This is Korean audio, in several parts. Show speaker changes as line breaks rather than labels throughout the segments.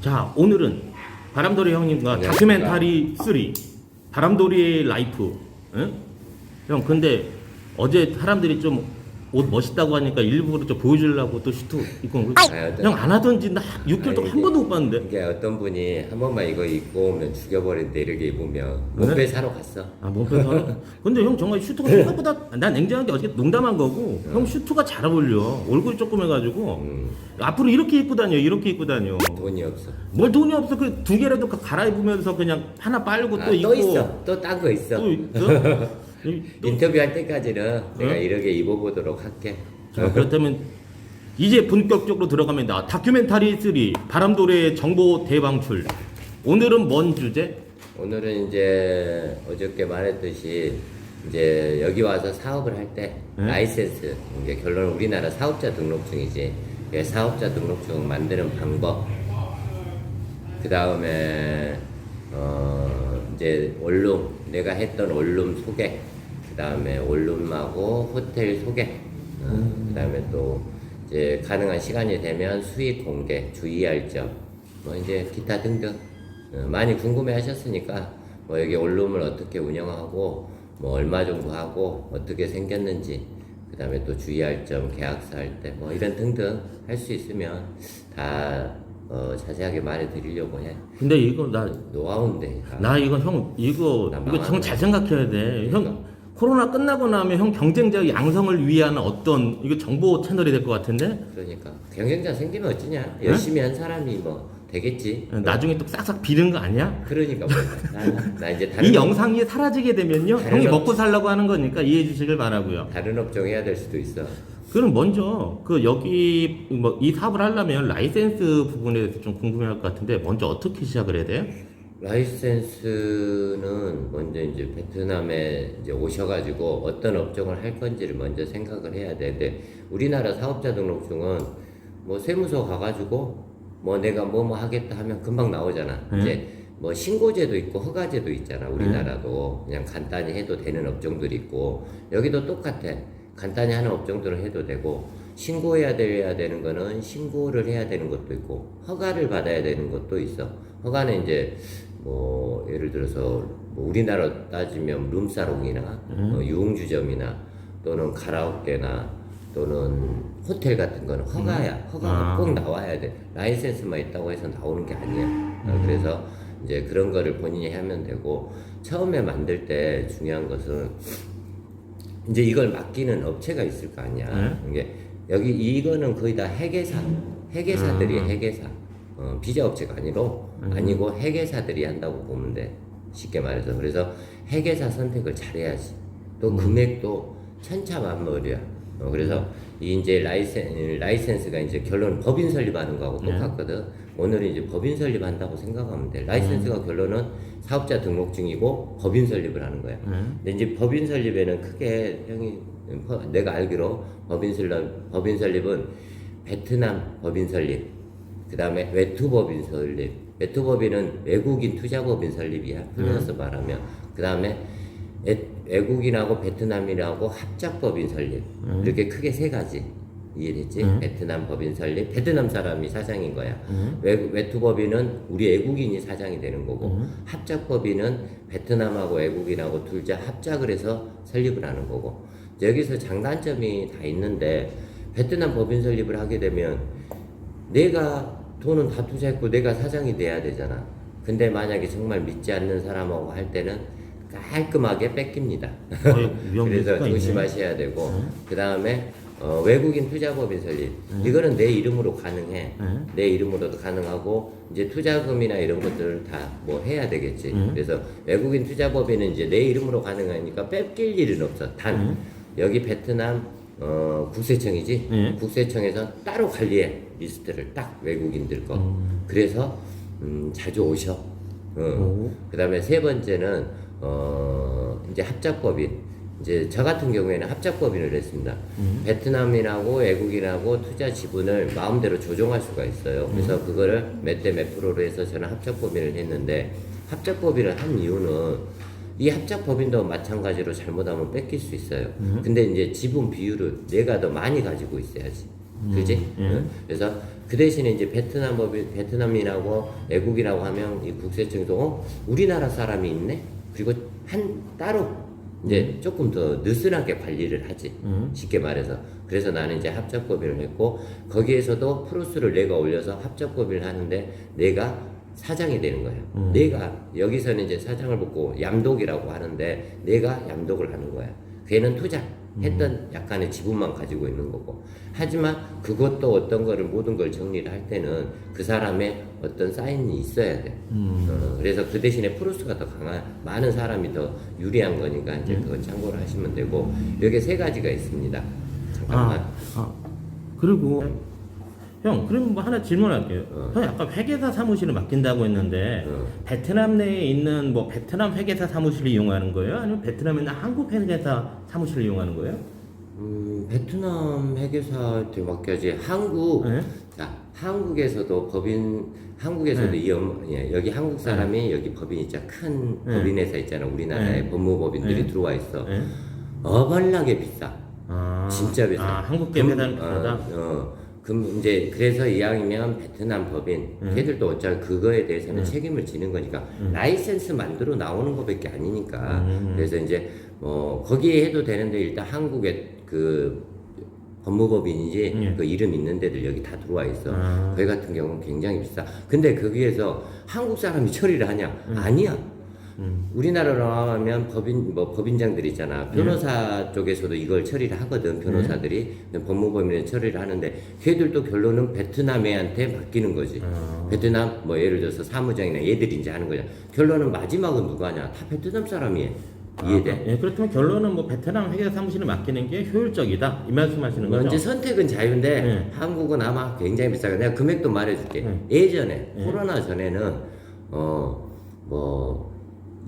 자 오늘은 바람돌이 형님과
네.
다큐멘터리 3 바람돌이의 라이프 응? 형 근데 어제 사람들이 좀 옷 멋있다고 하니까 일부러 좀 보여주려고 또 슈트 입고 온 거.
아유, 네.
형안 하던지 나 6개월
아니,
동안 한
이게-
번도 못 봤는데
이게 어떤 분이 한 번만 이거 입고 오면 죽여버린데 이렇게 입으면
네?
몸빼 사러 갔어.
아 몸빼서 근데 형 정말 슈트가 생각보다 난 냉정하게 어저께 농담한 거고 형 슈트가 잘 어울려 얼굴이 조금 해가지고
음,
앞으로 이렇게 입고 다녀 이렇게 입고 다녀
돈이 없어.
뭘 돈이 없어 그 두 개라도 가- 갈아입으면서 그냥 하나 빨고
아,
또 입고
또 있어. 또 딴 거 있어.
또 있어? 이- 또-
인터뷰할 때까지는 내가
어?
이렇게 입어보도록 할게.
자, 그렇다면 이제 본격적으로 들어갑니다. 다큐멘터리 3 바람돌이의 정보 대방출. 오늘은 뭔 주제?
오늘은 이제 어저께 말했듯이 이제 여기 와서 사업을 할 때
네?
라이센스 이제 결론은 우리나라 사업자 등록증이지 예, 사업자 등록증 만드는 방법 그 다음에 어 이제 원룸 내가 했던 원룸 소개 그 다음에 원룸하고 호텔 소개 그 다음에 또 이제 가능한 시간이 되면 수익 공개 주의할 점뭐 이제 기타 등등 어, 많이 궁금해 하셨으니까 뭐 여기 원룸을 어떻게 운영하고 뭐 얼마 정도 하고 어떻게 생겼는지 그 다음에 또 주의할 점 계약서 할 때 뭐 이런 등등 할 수 있으면 다 어, 자세하게 말해 드리려고 해
근데 이거 나,
노하우인데 다.
나 이거 형, 이거,
나
이거. 형 잘 생각해야 돼. 형, 코로나 끝나고 나면 형 경쟁자 양성을 위한 어떤, 이거 정보 채널이 될 것 같은데?
그러니까 경쟁자 생기면 어쩌냐
네?
열심히 한 사람이 뭐 되겠지
나중에 또 싹싹 비는 거 아니야?
그러니까 뭐. 나, 나 이제 다른
이
업-
영상이 사라지게 되면요.
다른
형이
업-
먹고 살라고 하는 거니까 이해해 주시길 바라고요.
다른 업종 해야 될 수도 있어
그럼 먼저 그 여기 뭐 이 사업을 하려면 라이센스 부분에 대해서 좀 궁금해할 것 같은데 먼저 어떻게 시작을 해야 돼요?
라이센스는 먼저 이제 베트남에 이제 오셔가지고 어떤 업종을 할 건지를 먼저 생각을 해야 되는데 우리나라 사업자 등록증은 뭐 세무서 가가지고 뭐 내가 뭐 뭐 하겠다 하면 금방 나오잖아.
네.
이제 뭐 신고제도 있고 허가제도 있잖아. 우리나라도 그냥 간단히 해도 되는 업종들이 있고 여기도 똑같아. 간단히 하는 업종들은 해도 되고 신고해야 돼야 되는 거는 신고를 해야 되는 것도 있고 허가를 받아야 되는 것도 있어. 허가는 이제 뭐 예를 들어서 뭐 우리나라 따지면 룸사롱이나 어, 유흥주점이나 또는 가라오케나 또는 호텔 같은 거는 허가야. 허가가
아.
꼭 나와야 돼. 라이센스만 있다고 해서 나오는 게 아니야. 어, 그래서 이제 그런 거를 본인이 하면 되고 처음에 만들 때 중요한 것은 이제 이걸 맡기는 업체가 있을 거 아니야. 이게 여기 이거는 거의 다 회계사, 회계사들이
아.
회계사, 어, 비자 업체가 아니고 아니고 회계사들이 한다고 보면 돼. 쉽게 말해서 그래서 회계사 선택을 잘해야지. 또 금액도 천차만별이야. 어, 그래서 이 이제 라이센 라이센스가 이제 결론 법인 설립하는 거하고
네.
똑같거든. 오늘은 이제 법인 설립한다고 생각하면 돼. 라이센스가 결론은 사업자 등록증이고 법인 설립을 하는 거야.
음.
근데 이제 법인 설립에는 크게 형이 어, 내가 알기로 법인 설립 법인 설립은 베트남 법인 설립, 그 다음에 외투 법인 설립. 외투 법인은 외국인 투자 법인 설립이야. 흘려서 말하면 그 다음에 외국인하고 베트남인하고 합작 법인 설립. 이렇게 크게 세 가지. 이해됐지? 베트남 법인 설립, 베트남 사람이 사장인 거야. 외, 외투법인은 우리 외국인이 사장이 되는 거고, 합작법인은 베트남하고 외국인하고 둘 다 합작을 해서 설립을 하는 거고, 여기서 장단점이 다 있는데, 베트남 법인 설립을 하게 되면, 내가 돈은 다 투자했고 내가 사장이 돼야 되잖아. 근데 만약에 정말 믿지 않는 사람하고 할 때는 깔끔하게 뺏깁니다. 그래서. 조심하셔야 되고. 그 다음에 어, 외국인 투자법인 설립. 이거는 내 이름으로 가능해.
음.
내 이름으로도 가능하고 이제 투자금이나 이런 것들을 다 뭐 해야 되겠지. 그래서 외국인 투자법인은 이제 내 이름으로 가능하니까 뺏길 일은 없어 단. 여기 베트남 어, 국세청이지
음.
국세청에서 따로 관리해 리스트를 딱 외국인들 거 그래서 음, 자주 오셔 어.
오.
그 다음에 세 번째는, 어, 이제 합작법인. 이제 저 같은 경우에는 합작법인을 했습니다. 베트남인하고 외국인하고 투자 지분을 마음대로 조정할 수가 있어요. 그래서 그거를 몇 대 몇 프로로 해서 저는 합작법인을 했는데, 합작법인을 한 이유는 이 합작 법인도 마찬가지로 잘못하면 뺏길 수 있어요. 근데 이제 지분 비율을 내가 더 많이 가지고 있어야지. 그지? 응? 그래서 그 대신에 이제 베트남 법인 베트남인하고 외국이라고 하면 이 국세청에서 어? 우리나라 사람이 있네. 그리고 한 따로 이제 조금 더 느슨하게 관리를 하지.
음.
쉽게 말해서. 그래서 나는 이제 합작법인을 했고 거기에서도 프로스를 내가 올려서 합작법인을 하는데 내가 사장이 되는 거예요.
음.
내가 여기서는 이제 사장을 붙고 얌독이라고 하는데 내가 얌독을 하는 거야. 걔는 투자 했던 약간의 지분만 가지고 있는 거고. 하지만 그것도 어떤 거를 모든 걸 정리를 할 때는 그 사람의 어떤 사인이 있어야 돼.
음.
어, 그래서 그 대신에 프로스가 더 강한 많은 사람이 더 유리한 거니까 이제
음.
그건 참고를 하시면 되고 여기 세 가지가 있습니다. 잠깐만.
아, 아 그리고 형 그럼 뭐 하나 질문할게요.
어.
형 아까 회계사 사무실을 맡긴다고 했는데
어.
베트남 내에 있는 뭐 베트남 회계사 사무실을 이용하는 거예요? 아니면 베트남에 있는 한국 회계사 사무실을 이용하는 거예요?
음, 베트남 회계사한테 맡겨야지. 한국,
네.
자, 한국에서도 법인, 한국에서도
네.
이 업, 예, 여기 한국 사람이 여기 법인 있잖아. 큰
네.
법인 회사 있잖아. 우리나라에
네.
법무법인들이
네.
들어와 있어.
네?
어벌나게 비싸.
아,
진짜 비싸.
아 한국계 회사는 비싸다.
어, 어, 그럼 이제 그래서 이왕이면 베트남 법인
음.
걔들도 어차피 그거에 대해서는
음.
책임을 지는 거니까
음.
라이센스 만들어 나오는 것밖에 아니니까
음.
그래서 이제 뭐 거기에 해도 되는데 일단 한국의 그 법무법인이지
예.
그 이름 있는 데들 여기 다 들어와 있어.
아.
거기 같은 경우는 굉장히 비싸. 근데 거기에서 한국 사람이 처리를 하냐? 아니야.
음.
우리나라로 나가면 법인 뭐 법인장들 있잖아 변호사 쪽에서도 이걸 처리를 하거든 변호사들이 근데 법무법인에 처리를 하는데 걔들도 결론은 베트남애한테 맡기는 거지
아.
베트남 뭐 예를 들어서 사무장이나 얘들이 이제 하는 거야 결론은 마지막은 누가 하냐 다 베트남 사람이 해 이해돼?
아, 예, 그렇다면 결론은 뭐 베트남 회계사 사무실을 맡기는 게 효율적이다 이 말씀하시는 거죠?
먼저 선택은 자유인데
네.
한국은 아마 굉장히 비싸고 내가 금액도 말해줄게
네.
예전에
네.
코로나 전에는 어, 어뭐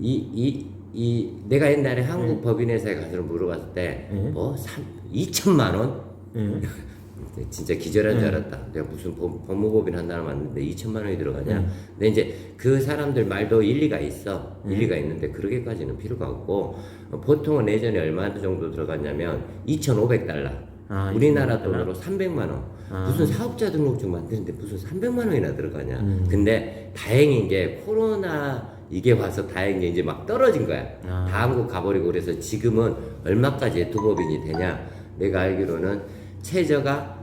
이 이 이 내가 옛날에 한국 법인회사에 가서 물어봤을
네.
때뭐 2천만 원
예.
진짜 기절한 줄
네.
알았다. 내가 무슨 법, 법무법인 한다는 왔는데 2천만 원이 들어가냐?
네.
근데 이제 그 사람들 말도 일리가 있어.
네.
일리가 있는데 그렇게까지는 필요가 없고 어, 보통은 예전에 얼마 정도 들어갔냐면 2,500달러.
아,
우리나라
2,500
돈으로 300만 원.
아.
무슨 사업자 등록증 만드는데 무슨 300만 원이나 들어가냐?
음.
근데 다행인 게 코로나 이게 와서 다행인 게 이제 막 떨어진 거야.
아.
다 한국 가버리고 그래서 지금은 얼마까지 예투법인이 되냐? 내가 알기로는 최저가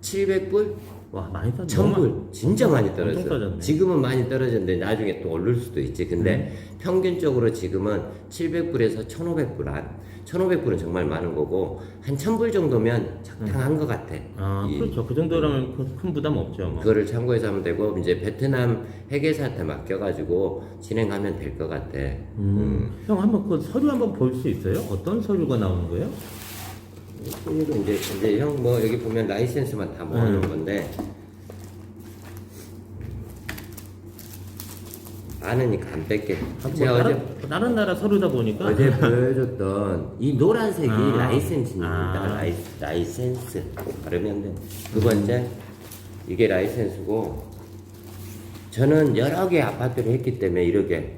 700불,
와 많이
1000불 진짜 많이 떨어졌어.
떨어졌네.
지금은 많이 떨어졌는데 나중에 또 오를 수도 있지. 근데
음.
평균적으로 지금은 700불에서 1,500불 안. 1,500불은 정말 많은 거고 한 1,000불 정도면 적당한 것 같아.
아
이-
그렇죠. 그 정도라면 큰- 큰 부담 없죠. 뭐.
그거를 참고해서 하면 되고 이제 베트남 회계사한테 맡겨가지고 진행하면 될 것 같아.
음. 형 한번 그 서류 한번 볼 수 있어요? 어떤 서류가 나오는 거예요?
이제 이제 형 뭐 여기 보면 라이센스만 다 모아놓은
음.
건데 많으니까 안 뺄게.
뭐
제가 어제
다른, 다른 나라 서류다 보니까
어제 보여줬던 이 노란색이
아.
라이센스입니다.
아.
라이, 라이센스 발음이 돼. 두 번째 이게 라이센스고 저는 여러 개 아파트를 했기 때문에 이렇게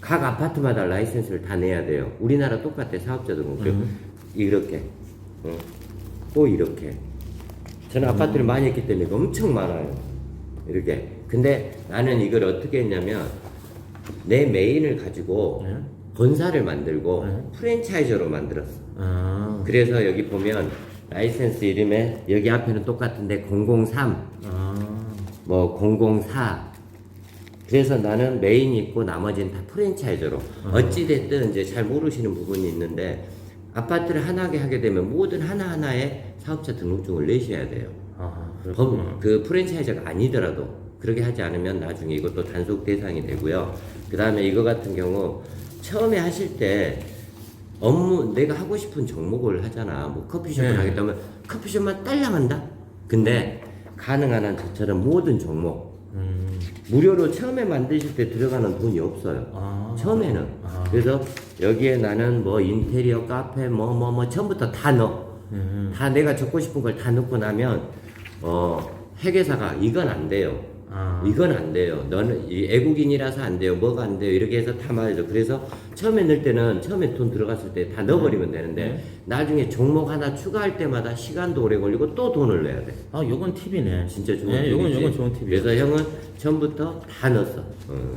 각 아파트마다 라이센스를 다 내야 돼요. 우리나라 똑같아 사업자 등록
음.
이렇게 어. 또 이렇게 저는 아파트를 많이 했기 때문에 엄청 많아요. 이렇게 근데 나는 이걸 어떻게 했냐면 내 메인을 가지고
네.
본사를 만들고
네.
프랜차이저로 만들었어.
아,
그래서 여기 보면 라이센스 이름에 여기 앞에는 똑같은데 003,
아,
뭐 004. 그래서 나는 메인 있고 나머지는 다 프랜차이저로.
아.
어찌됐든 이제 잘 모르시는 부분이 있는데 아파트를 하나게 하게 되면 모든 하나하나에 사업자 등록증을 내셔야 돼요.
아.
법, 그 프랜차이저가 아니더라도 그렇게 하지 않으면 나중에 이것도 단속 대상이 되고요. 그 다음에 이거 같은 경우 처음에 하실 때 업무 내가 하고 싶은 종목을 하잖아. 뭐 커피숍을
네.
하겠다면 커피숍만 딸랑한다. 근데 가능한 한 저처럼 모든 종목
음,
무료로 처음에 만드실 때 들어가는 돈이 없어요.
아,
처음에는.
아.
그래서 여기에 나는 뭐 인테리어, 카페, 뭐, 뭐, 뭐, 처음부터 다 넣어.
음,
다 내가 적고 싶은 걸 다 넣고 나면 어 회계사가 이건 안 돼요.
아.
이건 안 돼요. 너는 이 애국인이라서 안 돼요. 뭐가 안 돼요. 이렇게 해서 다 말해줘. 그래서 처음에 넣을 때는 처음에 돈 들어갔을 때 다 넣어버리면 되는데
네.
나중에 종목 하나 추가할 때마다 시간도 오래 걸리고 또 돈을 내야 돼.
아, 요건 팁이네.
진짜 좋은
네, 요건
팁이지.
요건 좋은 팁이에요.
그래서 형은 처음부터 다 넣었어. 어.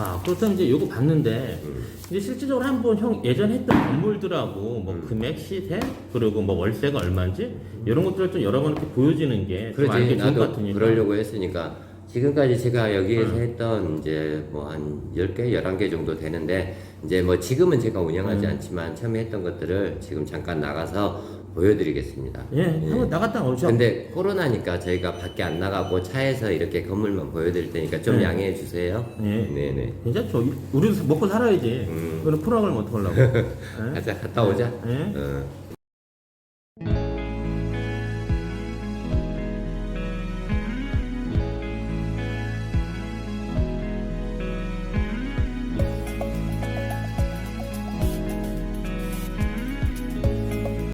아, 그렇다면 이제 요거 봤는데
음.
이제 실질적으로 한번 형 예전 했던 건물들하고 뭐
음.
금액, 시세, 그리고 뭐 월세가 얼마인지 이런 것들을 좀 여러 번 이렇게 보여주는 게 좀 알기
그렇지
좋은 것
나도
같으니까.
그러려고 했으니까 지금까지 제가 여기에서
음.
했던 이제 뭐 한 10개, 11개 정도 되는데 이제 뭐 지금은 제가 운영하지
음.
않지만 처음에 했던 것들을 지금 잠깐 나가서 보여드리겠습니다.
예, 한번 나갔다 오죠.
근데 코로나니까 저희가 밖에 안 나가고 차에서 이렇게 건물만 보여드릴 테니까 좀
네.
양해해 주세요.
예.
네네.
괜찮죠. 우리도 먹고 살아야지.
음.
그럼 프로그램 어떡하려고. 예?
가자 갔다 오자.
예?
어.